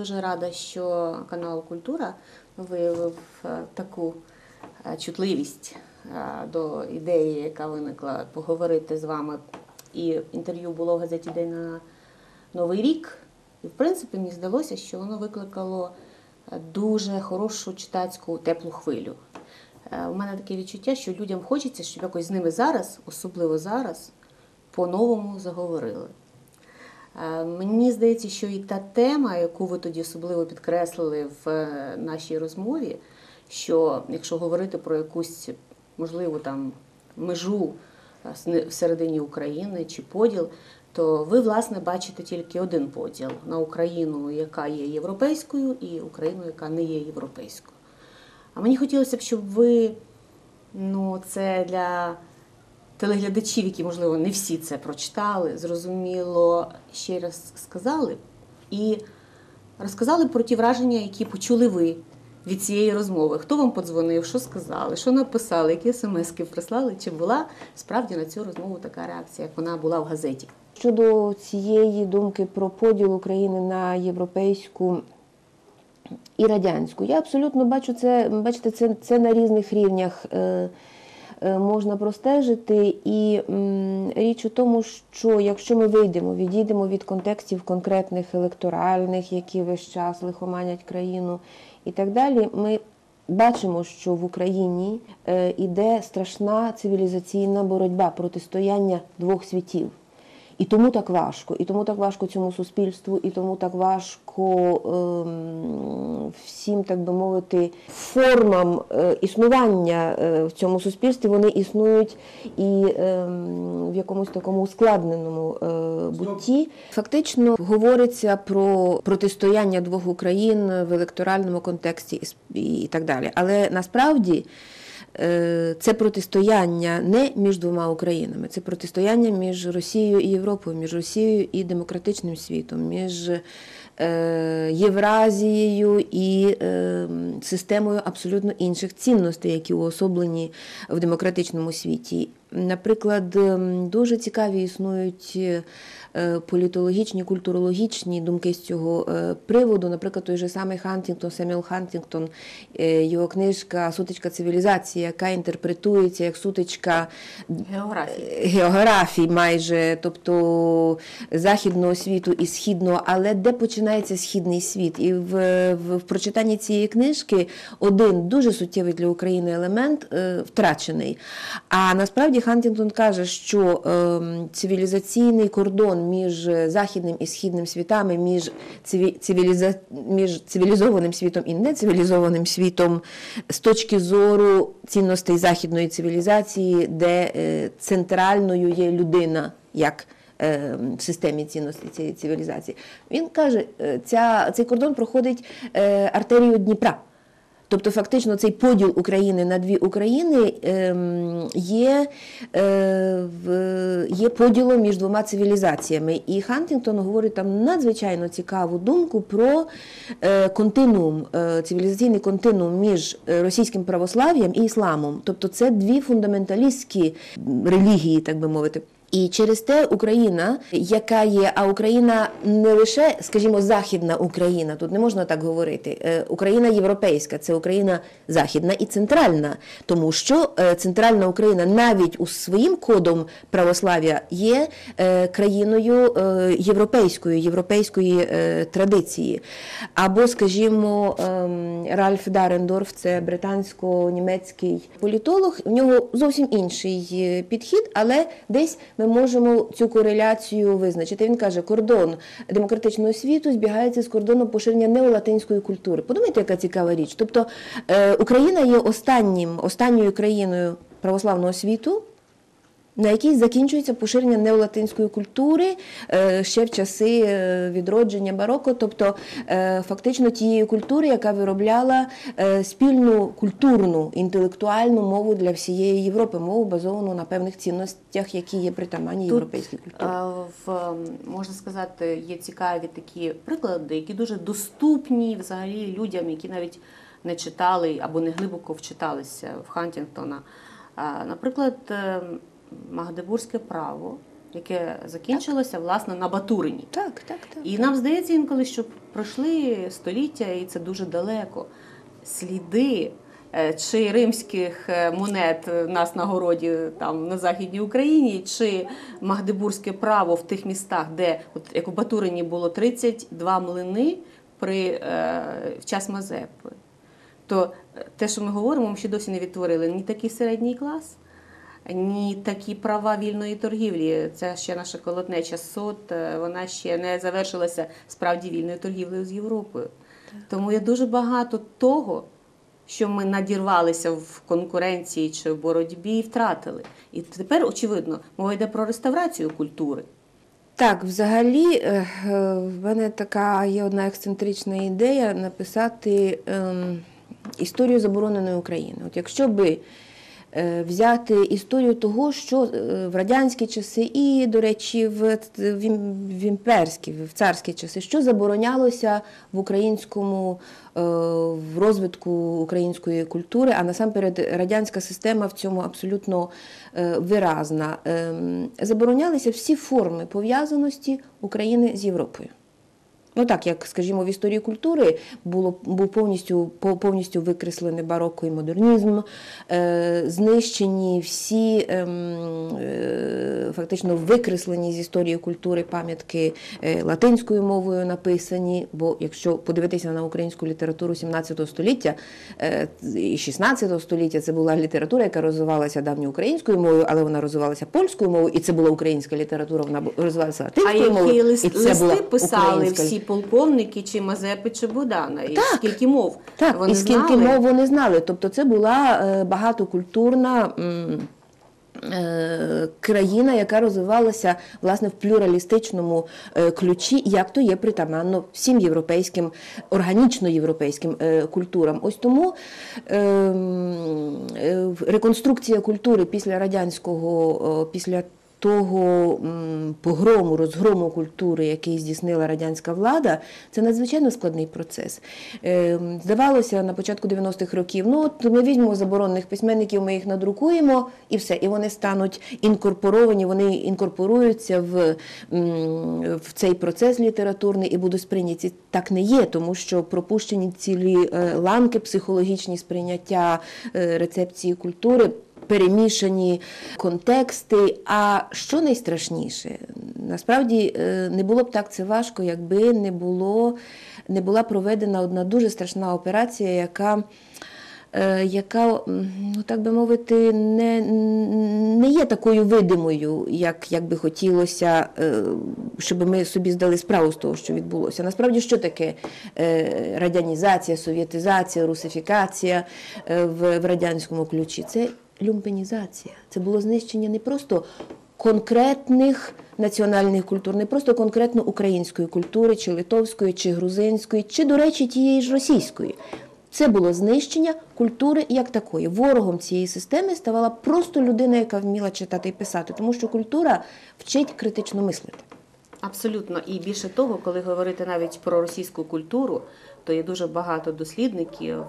Дуже рада, що канал Культура виявив е, таку е, чутливість е, до ідеї, яка виникла поговорити з вами. І інтерв'ю було в газеті День на Новий рік. І, в принципі, мені здалося, що воно викликало дуже хорошу читацьку теплу хвилю. У мене таке відчуття, що людям хочеться, щоб якось з ними зараз, особливо зараз, по-новому заговорили. Е, Мені здається, що і та тема, яку ви тоді особливо підкреслили в е, нашій розмові, що якщо говорити про якусь можливо там межу е, всередині України чи поділ, то ви власне бачите тільки один поділ на Україну, яка є європейською, і Україну, яка не є європейською. А мені хотілося б, щоб ви ну, це для телеглядачів, які, можливо, не всі це прочитали, зрозуміло, ще раз сказали і розказали про ті враження, які почули ви від цієї розмови. Хто вам подзвонив, що сказали, що написали, які смски прислали, чи була справді на цю розмову така реакція, як вона була в газеті? Щодо цієї думки про поділ України на європейську і радянську, я абсолютно бачу це, бачите, це, це на різних рівнях. Е, Можна простежити, і річ у тому, що якщо ми вийдемо, відійдемо від контекстів конкретних електоральних, які весь час лихоманять країну і так далі, ми бачимо, що в Україні е, іде страшна цивілізаційна боротьба, протистояння двох світів. І тому так важко, і тому так важко цьому суспільству, і тому так важко ем, всім, так би мовити, формам е, існування е, в цьому суспільстві. Вони існують і ем, в якомусь такому ускладненому е, бутті. Фактично говориться про протистояння двох Україн в електоральному контексті і і так далі. Але насправді. Е, це протистояння не між двома Українами, це протистояння між Росією і Європою, між Росією і демократичним світом, між е, Євразією і е, системою абсолютно інших цінностей, які уособлені в демократичному світі. Наприклад, дуже цікаві існують політологічні, культурологічні думки з цього е, приводу. Наприклад, той же самий Хантінгтон, Семюел Хантінгтон, е, його книжка Сутичка цивілізації, яка інтерпретується як сутичка Географії. географій майже, тобто західного світу і східного, але де починається східний світ? І в, в, в прочитанні цієї книжки один дуже суттєвий для України елемент е, втрачений. А насправді Хантінгтон каже, що ем, цивілізаційний кордон між західним і східним світами, між, циві, цивіліза, між цивілізованим світом і нецивілізованим світом з точки зору цінностей західної цивілізації, де е, центральною є людина як е, в системі цінностей цієї цивілізації. Він каже, е, ця, цей кордон проходить артерію Дніпра. Тобто, фактично, цей поділ України на дві України ем, є, е, є поділом між двома цивілізаціями. І Хантінгтон говорить там надзвичайно цікаву думку про е, континуум, е, цивілізаційний континуум між російським православ'ям і ісламом. Тобто, це дві фундаменталістські релігії, так би мовити. І через те Україна, яка є, а Україна не лише, скажімо, західна Україна, тут не можна так говорити. Е, Україна європейська, це Україна західна і центральна, тому що е, центральна Україна навіть у своїм кодом православ'я є е, країною європейської е, традиції. Або, скажімо, ем, Ральф Дарендорф, це британсько-німецький політолог. В нього зовсім інший підхід, але десь ми можемо цю кореляцію визначити. Він каже, кордон демократичного світу збігається з кордоном поширення неолатинської культури. Подумайте, яка цікава річ. Тобто е, Україна є останнім, останньою країною православного світу. На якій закінчується поширення неолатинської культури е, ще в часи е, відродження бароко, тобто е, фактично тієї культури, яка виробляла спільну культурну інтелектуальну мову для всієї Європи, мову базовану на певних цінностях, які є притаманні європейській культурі. В, можна сказати, є цікаві такі приклади, які дуже доступні взагалі людям, які навіть не читали або не глибоко вчиталися в Хантінгтона. Наприклад, е, Магдебурзьке право яке закінчилося власне на Батурині. Так, так, так. І нам здається інколи, що пройшли століття, і це дуже далеко. Сліди е, чи римських е, монет в нас на городі там на Західній Україні, чи Магдебурзьке право в тих містах, де, от як у Батурині було 32 млини при, е, в час Мазепи. То е, те, що ми говоримо, ми ще досі не відтворили ні такий середній клас, ні такі права вільної торгівлі. Це ще наша колотнеча сот, е, вона ще не завершилася справді вільною торгівлею з Європою. Тому є дуже багато того, що ми надірвалися в конкуренції чи в боротьбі і втратили. І тепер, очевидно, мова йде про реставрацію культури. Так, взагалі, е, е, в мене така є одна ексцентрична ідея написати ем, історію забороненої України. От якщо би взяти історію того, що е, в радянські часи і, до речі, в, в, імперські, в царські часи, що заборонялося в українському е, в розвитку української культури, а насамперед радянська система в цьому абсолютно е, виразна. Ем, Заборонялися всі форми пов'язаності України з Європою. Ну так, як скажімо, в історії культури було був повністю повністю викреслений барокко і модернізм, е, знищені всі ем, е, фактично викреслені з історії культури пам'ятки е, латинською мовою написані. Бо якщо подивитися на українську літературу 17 століття е, і 16 століття, це була література, яка розвивалася давньоукраїнською мовою, але вона розвивалася польською мовою, і це була українська література, вона розвивалася латинською мовою. і це була листи писали українська всі полковники, чи Мазепи, чи Будана? І Так. скільки мов Так, вони і скільки знали? мов вони знали. Тобто це була е, багатокультурна. м, е, Країна, яка розвивалася власне в плюралістичному е, ключі, як то є притаманно всім європейським, органічно європейським е, культурам. Ось тому ем, реконструкція культури після радянського, після того погрому, розгрому культури, який здійснила радянська влада, це надзвичайно складний процес. Е, Здавалося, на початку 90-х років, ну от ми візьмемо заборонених письменників, ми їх надрукуємо і все, і вони стануть інкорпоровані, вони інкорпоруються в, в цей процес літературний і будуть сприйняті. Так не є, тому що пропущені цілі е, ланки психологічні сприйняття е, рецепції культури перемішані контексти. А що найстрашніше? Насправді е, не було б так це важко, якби не було не була проведена одна дуже страшна операція, яка. е, Яка, ну так би мовити, не, не є такою видимою, як, як би хотілося, е, щоб ми собі здали справу з того, що відбулося. Насправді, що таке радянізація, совєтизація, русифікація в радянському ключі? Це люмпенізація. Це було знищення не просто конкретних національних культур, не просто конкретно української культури, чи литовської, чи грузинської, чи, до речі, тієї ж російської. Це було знищення культури як такої. Ворогом цієї системи ставала просто людина, яка вміла читати і писати, тому що культура вчить критично мислити. Абсолютно. І більше того, коли говорити навіть про російську культуру, то є дуже багато дослідників,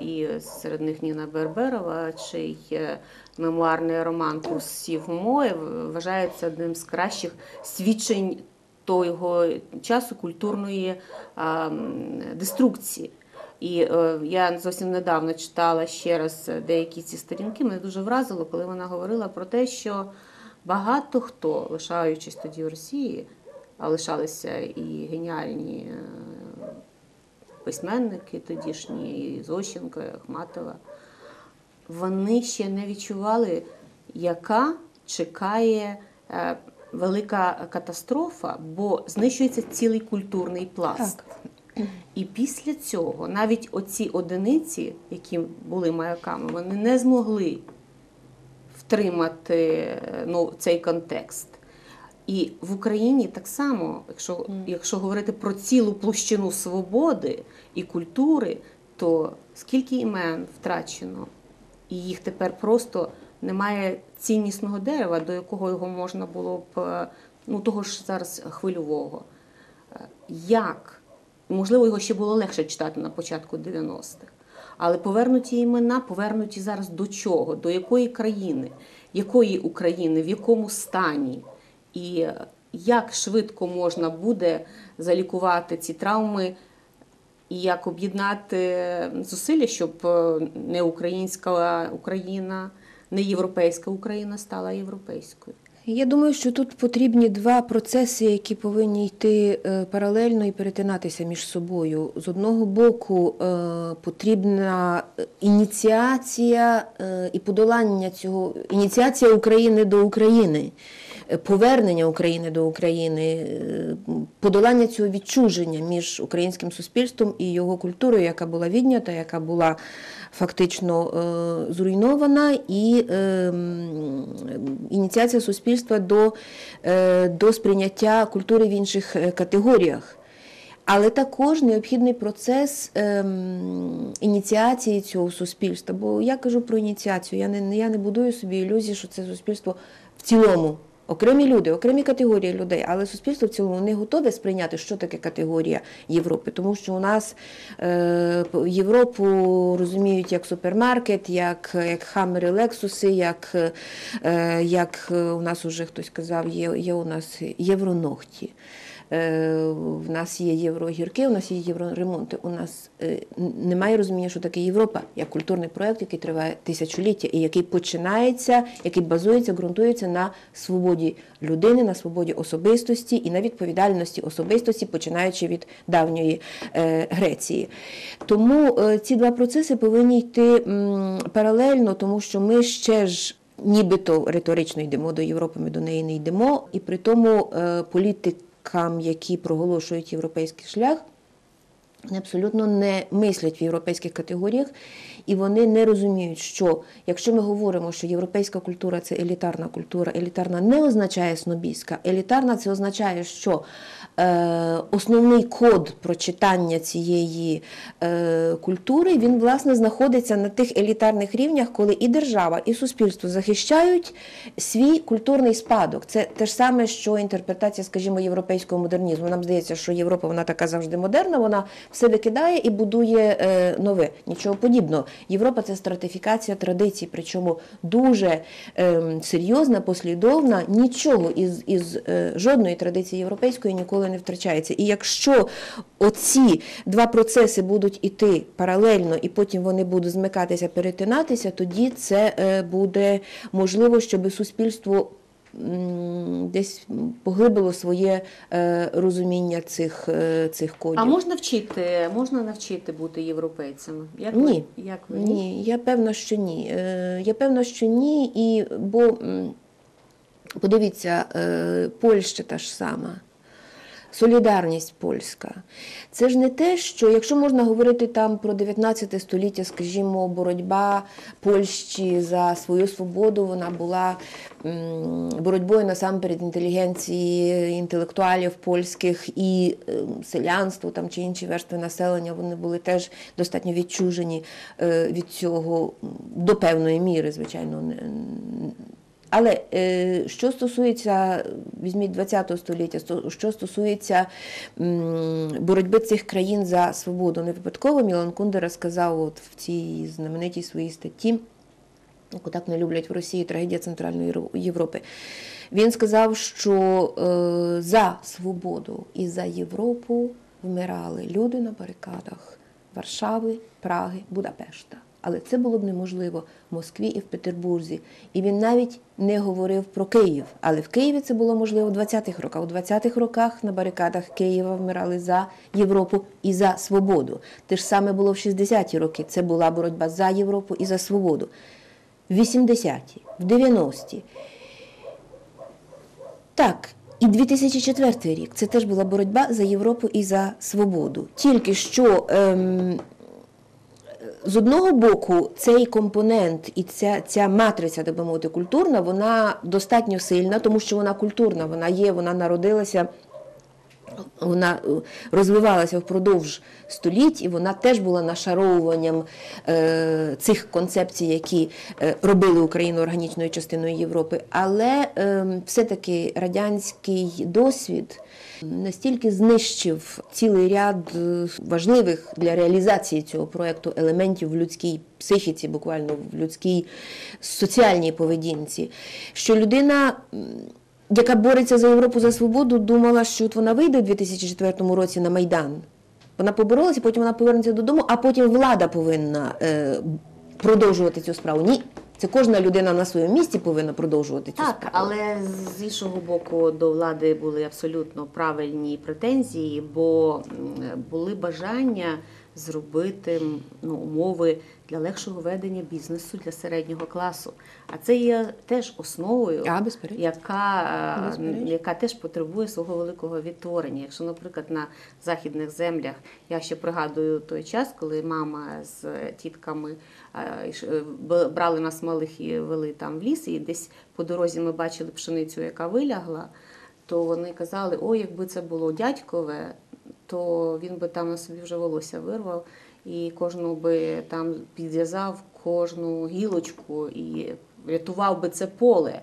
і серед них Ніна Берберова, чий е, мемуарний роман Курсів мови вважається одним з кращих свідчень того часу культурної деструкції. І е, я зовсім недавно читала ще раз деякі ці сторінки. Мене дуже вразило, коли вона говорила про те, що багато хто, лишаючись тоді в Росії, а лишалися і геніальні е, письменники тодішні, і Зощенко, і Ахматова, вони ще не відчували, яка чекає е, велика катастрофа, бо знищується цілий культурний пласт. Так. І після цього навіть оці одиниці, які були маяками, вони не змогли втримати ну, цей контекст. І в Україні так само, якщо, якщо говорити про цілу площину свободи і культури, то скільки імен втрачено, і їх тепер просто немає ціннісного дерева, до якого його можна було б, е, ну того ж зараз хвильового. Е, Як? Можливо, його ще було легше читати на початку 90-х. Але повернуті імена, повернуті зараз до чого? До якої країни? Якої України, в якому стані? І як швидко можна буде залікувати ці травми, і як об'єднати зусилля, щоб е, не українська Україна, не європейська Україна стала європейською. Я думаю, що тут потрібні два процеси, які повинні йти е, паралельно і перетинатися між собою. З одного боку, е, потрібна ініціація і подолання цього ініціація України до України, повернення України до України, е, подолання цього відчуження між українським суспільством і його культурою, яка була віднята, яка була фактично е, зруйнована, і е, ініціація суспільства до, е, до сприйняття культури в інших е, категоріях. Але також необхідний процес ем, ініціації цього суспільства. Бо я кажу про ініціацію. Я не, я не будую собі ілюзії, що це суспільство в цілому. Окремі люди, окремі категорії людей, але суспільство в цілому не готове сприйняти, що таке категорія Європи, тому що у нас е, Європу розуміють як супермаркет, як, як хамери, лексуси, як, е, як у нас уже хтось казав, є, є у нас євроногті. Е, В нас є єврогірки, у нас є євроремонти. У нас е, немає розуміння, що таке Європа, як культурний проєкт, який триває тисячоліття і який починається, який базується, ґрунтується на свободі людини, на свободі особистості і на відповідальності особистості, починаючи від давньої е, Греції. Тому ці два процеси повинні йти паралельно, тому що ми ще ж. Нібито риторично йдемо до Європи, ми до неї не йдемо, і при тому е, політикам, які проголошують європейський шлях, вони абсолютно не мислять в європейських категоріях, і вони не розуміють, що якщо ми говоримо, що європейська культура це елітарна культура, елітарна не означає снобійська, Елітарна це означає, що основний код прочитання цієї е, культури він власне знаходиться на тих елітарних рівнях, коли і держава, і суспільство захищають свій культурний спадок. Це те ж саме, що інтерпретація, скажімо, європейського модернізму. Нам здається, що Європа вона така завжди модерна, вона все викидає і будує е, нове. Нічого подібного. Європа це стратифікація традицій, причому дуже е, серйозна, послідовна. Нічого із, із е, жодної традиції європейської ніколи не втрачається. І якщо оці два процеси будуть іти паралельно, і потім вони будуть змикатися, перетинатися, тоді це е, буде можливо, щоб суспільство десь поглибило своє е, розуміння цих, е, цих кодів. А можна вчити, можна навчити бути європейцем? Як Ні. Ви, як ви? Ні, я певна, що ні. Е, Я певна, що ні, і бо подивіться, е, Польща та ж сама. Солідарність польська. Це ж не те, що якщо можна говорити там про 19 століття, скажімо, боротьба Польщі за свою свободу, вона була боротьбою насамперед інтелігенції, інтелектуалів польських і е, селянство там чи інші верстви населення, вони були теж достатньо відчужені е, від цього до певної міри, звичайно. не- але е, що стосується, візьміть 20 століття, що стосується боротьби цих країн за свободу, не випадково Мілан Кундера сказав от в цій знаменитій своїй статті, яку так не люблять в Росії, трагедія Центральної Європи. Він сказав, що е, за свободу і за Європу вмирали люди на барикадах Варшави, Праги, Будапешта. Але це було б неможливо в Москві і в Петербурзі. І він навіть не говорив про Київ. Але в Києві це було можливо в 20-х роках. У 20-х роках на барикадах Києва вмирали за Європу і за свободу. Те ж саме було в 60-ті роки. Це була боротьба за Європу і за свободу. В 80-ті, в 90-ті. Так, і 2004 рік це теж була боротьба за Європу і за свободу. Тільки що ем, з одного боку, цей компонент і ця, ця матриця, так би мовити, культурна, вона достатньо сильна, тому що вона культурна, вона є, вона народилася. Вона е, розвивалася впродовж століть, і вона теж була нашаровуванням е, цих концепцій, які е, робили Україну органічною частиною Європи. Але все-таки радянський досвід настільки знищив цілий ряд важливих для реалізації цього проєкту елементів в людській психіці, буквально в людській соціальній поведінці, що людина. Яка бореться за Європу за свободу, думала, що от вона вийде у 2004 році на Майдан. Вона поборолася, потім вона повернеться додому, а потім влада повинна е, продовжувати цю справу. Ні, це кожна людина на своєму місці повинна продовжувати цю Так, справу. але з іншого боку, до влади були абсолютно правильні претензії, бо були бажання зробити ну, умови для легшого ведення бізнесу для середнього класу. А це є теж основою, А, яка, е, Безперечно. яка теж потребує свого великого відтворення. Якщо, наприклад, на західних землях я ще пригадую той час, коли мама з тітками е, е, брали нас малих і вели там в ліс, і десь по дорозі ми бачили пшеницю, яка вилягла, то вони казали: ой, якби це було дядькове, то він би там на собі вже волосся вирвав і кожну би там підв'язав кожну гілочку і рятував би це поле.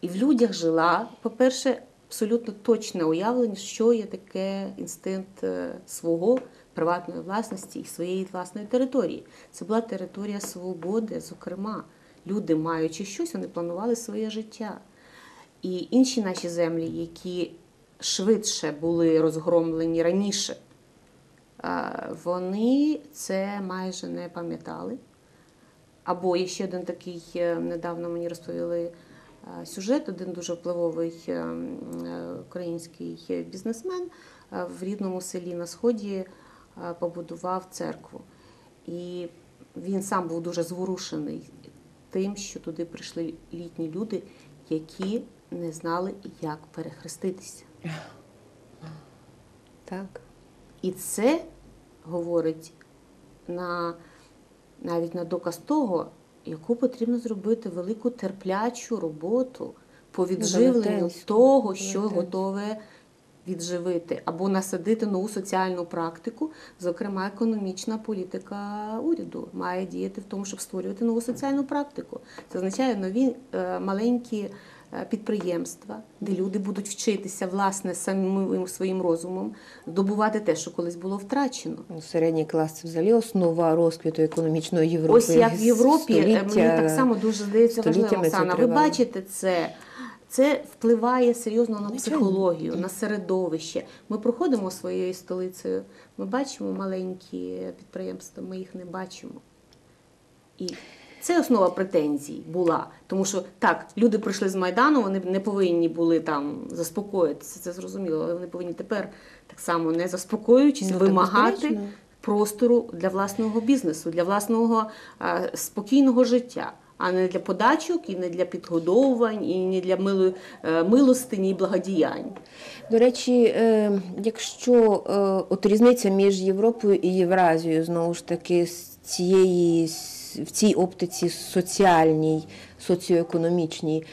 І в людях жила, по-перше, абсолютно точне уявлення, що є таке інстинкт е, свого приватної власності і своєї власної території. Це була територія свободи, зокрема. Люди, маючи щось, вони планували своє життя. І інші наші землі, які швидше були розгромлені раніше, вони це майже не пам'ятали. Або є ще один такий, е, недавно мені розповіли е, сюжет, один дуже впливовий е, український бізнесмен в рідному селі на Сході побудував церкву. І він сам був дуже зворушений тим, що туди прийшли літні люди, які не знали, як перехреститися. Так. І це говорить на, навіть на доказ того, яку потрібно зробити велику терплячу роботу по відживленню того, що готове відживити, або насадити нову соціальну практику. Зокрема, економічна політика уряду має діяти в тому, щоб створювати нову соціальну практику. Це означає нові е, маленькі підприємства, де люди будуть вчитися власне самим своїм розумом добувати те, що колись було втрачено. Ну, Середній клас це взагалі основа розквіту економічної Європи. Ось як в Європі е, мені так само дуже здається важливо, Оксана. Ви бачите це. Це впливає серйозно на психологію, на середовище. Ми проходимо своєю столицею, ми бачимо маленькі підприємства, ми їх не бачимо. І це основа претензій була. Тому що так, люди прийшли з Майдану, вони не повинні були там заспокоїтися, це зрозуміло, але вони повинні тепер так само не заспокоюючись, Ну, вимагати простору для власного бізнесу, для власного е, спокійного життя, а не для подачок, і не для підгодовувань, і не для мило, е, милостині і благодіянь. До речі, е, якщо е, от різниця між Європою і Євразією, знову ж таки, з цієї в цій оптиці соціальній, соціоекономічній.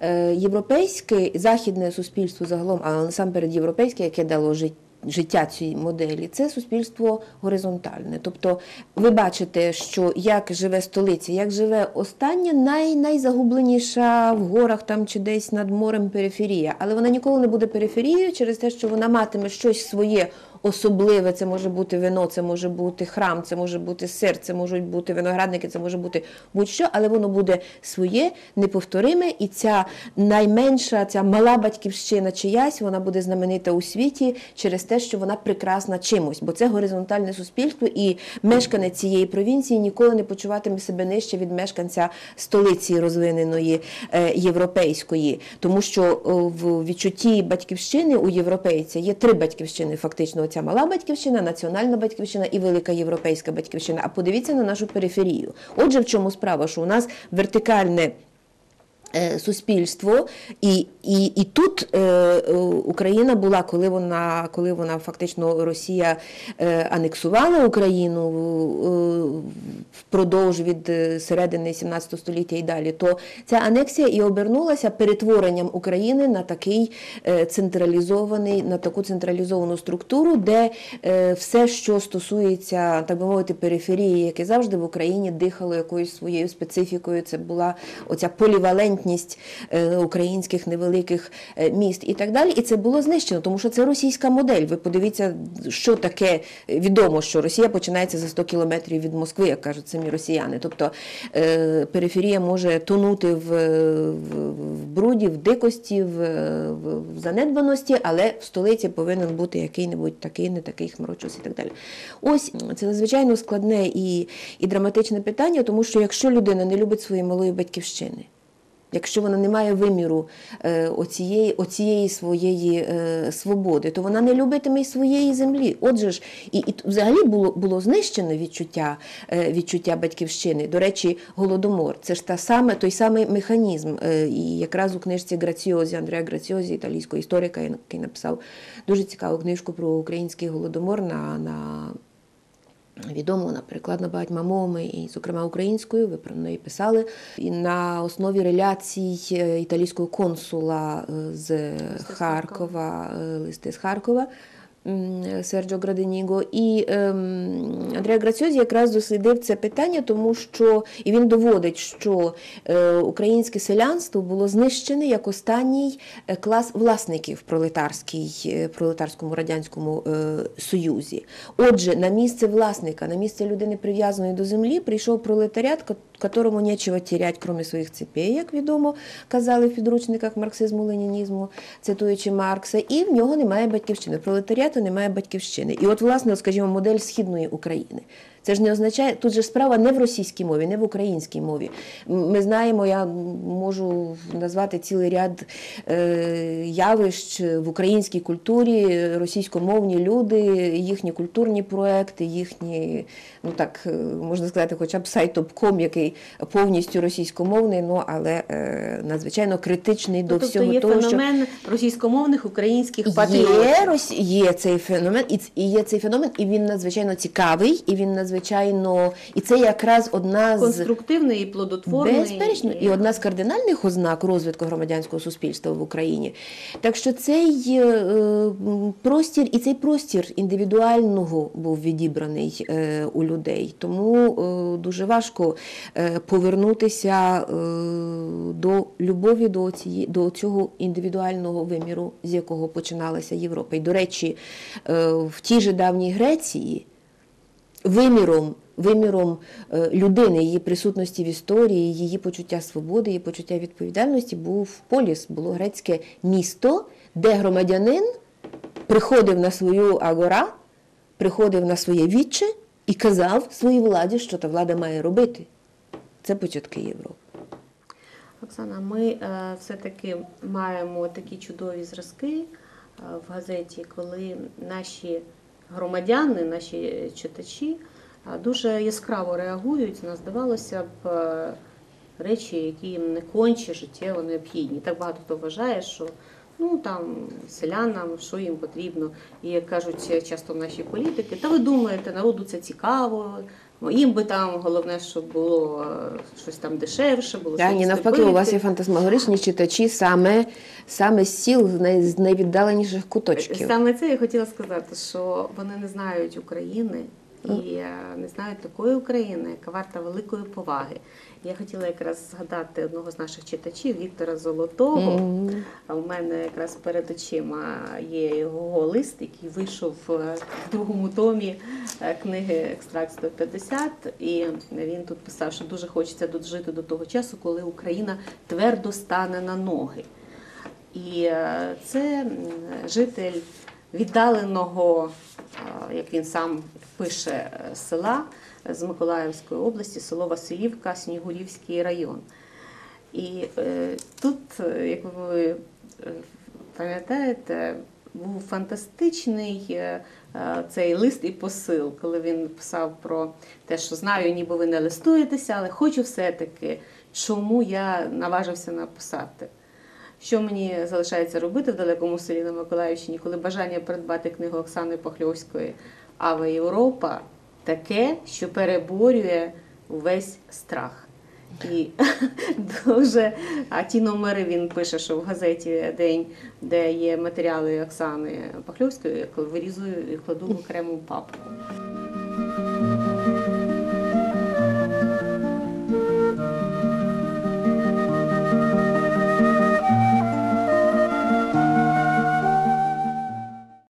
Е, Європейське західне суспільство загалом, а насамперед європейське, яке дало життя. Життя цієї моделі це суспільство горизонтальне. Тобто, ви бачите, що як живе столиця, як живе остання най, найзагубленіша в горах там чи десь над морем периферія, але вона ніколи не буде периферією через те, що вона матиме щось своє особливе. Це може бути вино, це може бути храм, це може бути сир, це можуть бути виноградники, це може бути будь-що, але воно буде своє, неповториме, і ця найменша, ця мала батьківщина чиясь, вона буде знаменита у світі через те, що вона прекрасна чимось, бо це горизонтальне суспільство, і мешканець цієї провінції ніколи не почуватиме себе нижче від мешканця столиці розвиненої е, європейської, тому що в відчутті батьківщини у європейця є три батьківщини, фактично. Оця мала батьківщина, національна батьківщина і велика європейська батьківщина. А подивіться на нашу периферію. Отже, в чому справа, що у нас вертикальне. Е, Суспільство, і, і, і тут е, е, Україна була, коли вона, коли вона фактично Росія е, анексувала Україну е, впродовж від е, середини 17 століття і далі, то ця анексія і обернулася перетворенням України на такий централізований, на таку централізовану структуру, де е, все, що стосується, так би мовити, периферії, яке завжди в Україні дихало якоюсь своєю специфікою, це була оця полівалентність ідентність е, українських невеликих е, міст і так далі. І це було знищено, тому що це російська модель. Ви подивіться, що таке відомо, що Росія починається за 100 кілометрів від Москви, як кажуть самі росіяни. Тобто е, периферія може тонути в, в, бруді, в дикості, в, в занедбаності, але в столиці повинен бути який-небудь такий, не такий хмарочос і так далі. Ось це надзвичайно складне і, і драматичне питання, тому що якщо людина не любить своєї малої батьківщини, Якщо вона не має виміру е, оцієї, оцієї своєї е, свободи, то вона не любитиме й своєї землі. Отже ж, і, і взагалі було, було знищено відчуття, е, відчуття батьківщини. До речі, голодомор це ж та саме, той самий механізм. І якраз у книжці Граціозі, Андреа Граціозі, італійського історика, який написав дуже цікаву книжку про український голодомор на. на Відомо, наприклад, на багатьма мовами, і, зокрема, українською, ви про неї писали. І на основі реляцій е, італійського консула е, з Харкова, е, листи з Харкова. Серджо Граденіго. І ем, Андреа Граціозі якраз дослідив це питання, тому що і він доводить, що е, українське селянство було знищене як останній е, клас власників пролетарській, е, пролетарському радянському союзі. Отже, на місце власника, на місце людини прив'язаної до землі, прийшов пролетаріат, которому нічого терять, крім своїх цепей, як відомо, казали в підручниках марксизму, ленінізму, цитуючи Маркса, і в нього немає батьківщини. Пролетаріату немає батьківщини. І от, власне, скажімо, модель східної України. Це ж не означає, тут же справа не в російській мові, не в українській мові. Ми знаємо, я можу назвати цілий ряд е, явищ в українській культурі, російськомовні люди, їхні культурні проекти, їхні, ну так е, можна сказати, хоча б сайт Обком, який повністю російськомовний, ну але е, надзвичайно критичний до тобто всього є того, що феномен російськомовних українських патріотів. Є, є цей феномен, і, і є цей феномен, і він надзвичайно цікавий, і він надзвичайно, і це якраз одна з Конструктивний і плодотворний. безперечно, і одна з кардинальних ознак розвитку громадянського суспільства в Україні. Так що цей е, простір, і цей простір індивідуального був відібраний е, у людей. Тому е, дуже важко е, повернутися е, до любові до, цієї, до цього індивідуального виміру, з якого починалася Європа. І, до речі, е, в тій же давній Греції виміром, виміром е, людини, її присутності в історії, її почуття свободи, її почуття відповідальності був поліс, було грецьке місто, де громадянин приходив на свою агора, приходив на своє віче і казав своїй владі, що та влада має робити. Це початки Європи. Оксана, ми е, все-таки маємо такі чудові зразки е, в газеті, коли наші громадяни, наші читачі дуже яскраво реагують на, здавалося б, е, речі, які їм не конче життєво необхідні. Так багато хто вважає, що ну там селянам, що їм потрібно. І як кажуть часто наші політики, та ви думаєте, народу це цікаво. Їм би там головне, щоб було е, щось там дешевше, було Так, ні, навпаки, у вас є фантасмагоричні читачі саме, саме з сіл, з най- з найвіддаленіших куточків. Саме це я хотіла сказати, що вони не знають України і е, не знають такої України, яка варта великої поваги. Я хотіла якраз згадати одного з наших читачів Віктора Золотого. Мгм. А у мене якраз перед очима є його лист, який вийшов е, в другому томі е, книги Екстракт 150. І він тут писав, що дуже хочеться дожити до того часу, коли Україна твердо стане на ноги. І е, це житель віддаленого, е, як він сам пише, е, села з Миколаївської області, село Василівка, Снігурівський район. І е, тут, як ви пам'ятаєте, був фантастичний цей лист і посил, коли він писав про те, що знаю, ніби ви не листуєтеся, але хочу все-таки, чому я наважився написати. Що мені залишається робити в далекому селі на Миколаївщині, коли бажання придбати книгу Оксани Похльовської Ава Європа таке, що переборює увесь страх. І дуже, а ті номери він пише, що в газеті День, де є матеріали Оксани Пахльовської, я вирізую і кладу в окрему папку.